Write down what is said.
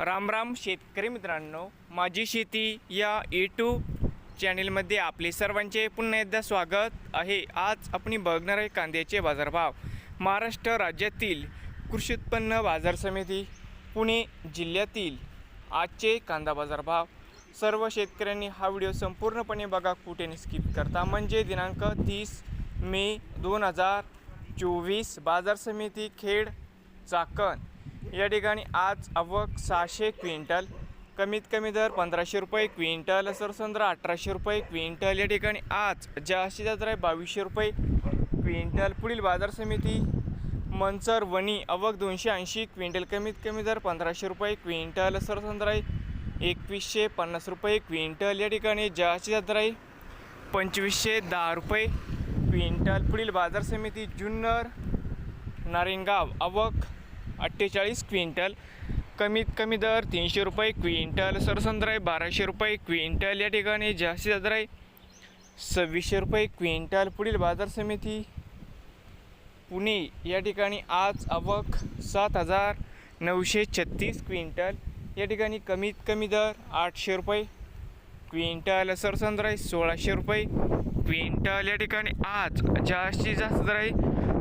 राम राम शेतकरी मित्रांनो. माझी शेती या यूट्यूब चॅनेलमध्ये आपले सर्वांचे पुन्हा एकदा स्वागत आहे. आज आपण बघणार आहे कांद्याचे बाजारभाव. महाराष्ट्र राज्यातील कृषी उत्पन्न बाजार समिती पुणे जिल्ह्यातील आजचे कांदा बाजारभाव. सर्व शेतकऱ्यांनी हा व्हिडिओ संपूर्णपणे बघा कुठे स्किप करता. म्हणजे दिनांक तीस मे दोन हजार चोवीस बाजार समिती खेड चाकण. या ठिकाणी आज आवक सहाशे क्विंटल कमीत कमी दर पंधराशे रुपये क्विंटल सरसंद्र अठराशे रुपये क्विंटल. या ठिकाणी आज जास्तीत जास्त आहे बावीसशे रुपये क्विंटल. पुढील बाजार समिती मंचर वणी आवक दोनशे ऐंशी क्विंटल कमीत कमी दर पंधराशे रुपये क्विंटल सरसंद्र आहे एकवीसशे पन्नास रुपये क्विंटल. या ठिकाणी जास्तीत जास्त आहे पंचवीसशे दहा रुपये क्विंटल. पुढील बाजार समिती जुन्नर नारिंगाव आवक अठ्ठेचाळीस क्विंटल कमीत कमी दर तीनशे रुपये क्विंटल सरसंद्र आहे बाराशे रुपये क्विंटल या ठिकाणी जास्तीत दर आहे. सव्वीसशे रुपये क्विंटल पुढील बाजार समिती पुणे या ठिकाणी आज आवक सात हजार नऊशे छत्तीस क्विंटल या ठिकाणी कमीत कमी दर आठशे रुपये क्विंटल सरसंद्र आहे सोळाशे रुपये क्विंटल या ठिकाणी आज जास्तीत जास्त दर आहे.